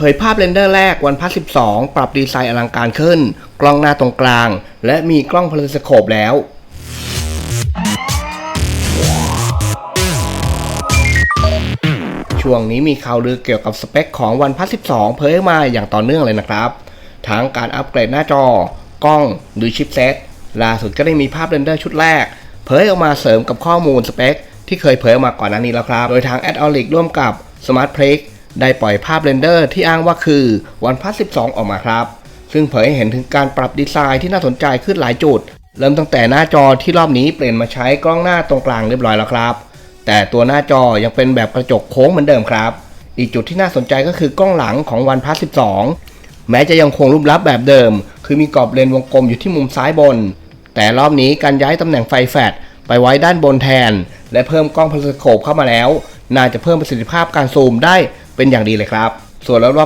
เผยภาพเรนเดอร์แรกวันพัส12 ปรับดีไซน์อลังการขึ้น กล้องหน้าตรงกลาง และมีกล้องพลสโคปแล้วช่วงนี้มีข่าวลือเกี่ยวกับสเปคของวันพัส12 เผยออกมาอย่างต่อเนื่องเลยนะครับ ทั้งการอัปเกรดหน้าจอ กล้องหรือชิปเซตล่าสุดก็ได้มีภาพเรนเดอร์ชุดแรก เผยออกมาเสริมกับข้อมูลสเปคที่เคยเผยออกมาก่อนหน้านี้แล้วครับ โดยทาง a d o l i c ร่วมกับ Smart p r i x ได้ปล่อยภาพเรนเดอร์ที่อ้างว่าคือ OnePlus 12 ออกมาครับ ซึ่งเผยให้เห็นถึงการปรับดีไซน์ที่น่าสนใจขึ้นหลายจุด เริ่มตั้งแต่หน้าจอที่รอบนี้เปลี่ยนมาใช้กล้องหน้าตรงกลางเรียบร้อยแล้วครับ แต่ตัวหน้าจอยังเป็นแบบกระจกโค้งเหมือนเดิมครับ อีกจุดที่น่าสนใจก็คือกล้องหลังของ OnePlus 12 แม้จะยังคงรูปลักษณ์แบบเดิม คือมีกรอบเลนวงกลมอยู่ที่มุมซ้ายบน แต่รอบนี้การย้ายตำแหน่งไฟแฟลชไปไว้ด้านบนแทน และเพิ่มกล้องพาราโคปเข้ามาแล้ว น่าจะเพิ่มประสิทธิภาพการซูมได้ เป็นอย่างดีเลยครับ ส่วนรอบ